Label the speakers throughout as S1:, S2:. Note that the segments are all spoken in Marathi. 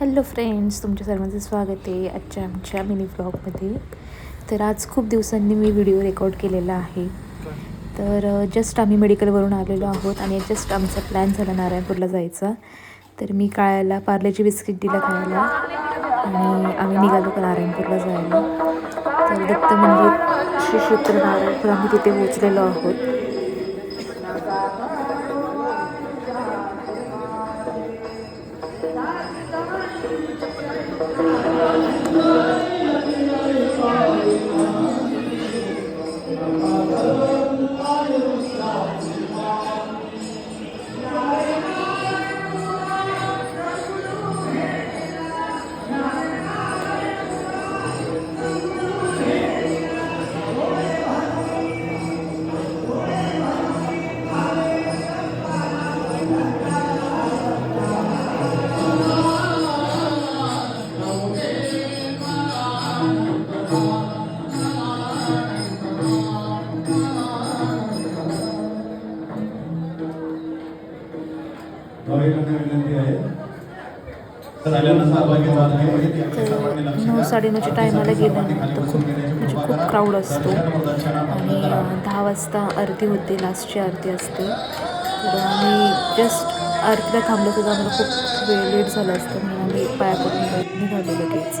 S1: हॅलो फ्रेंड्स तुमच्या सर्वांचं स्वागत आहे आजच्या आमच्या मिनी ब्लॉगमध्ये. तर आज खूप दिवसांनी मी व्हिडिओ रेकॉर्ड केलेला आहे. तर जस्ट आम्ही मेडिकलवरून आलेलो आहोत आणि जस्ट आमचा प्लॅन झाला नारायणपूरला जायचा. तर मी काळ्याला पार्लेची बिस्किट दिला खायला आणि आम्ही निघालो का नारायणपूरला जायला. तर दत्त मंदिर श्री क्षेत्र नारायणपूर आम्ही तिथे पोचलेलो आहोत.
S2: Thank you. विनंती आहे. झाला आहे
S1: नऊ साडेनऊच्या टायमाला गेल्यानंतर खूप म्हणजे खूप क्राऊड असतो. आणि दहा वाजता आरती होते लास्टची आरती असते. तर आम्ही जस्ट आरतीला थांबलो सुद्धा आम्हाला खूप वेळ लेट झाला असतं. म्हणून आम्ही पाया पडून निघालो लगेच.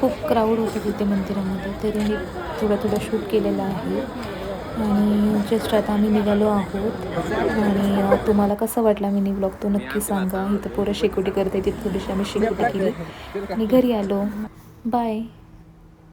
S1: खूप क्राऊड होतं तिथे मंदिरामध्ये. तरी मी थोडं थोडं शूट केलेलं आहे. आणि जस्ट आता आम्ही निघालो आहोत. आणि तुम्हाला कसा वाटला मिनी ब्लॉग तो नक्की सांगा. इथं पोरं शेकोटी करते तिथे थोडीशी आम्ही शेकोटी केली. आणि घरी आलो. बाय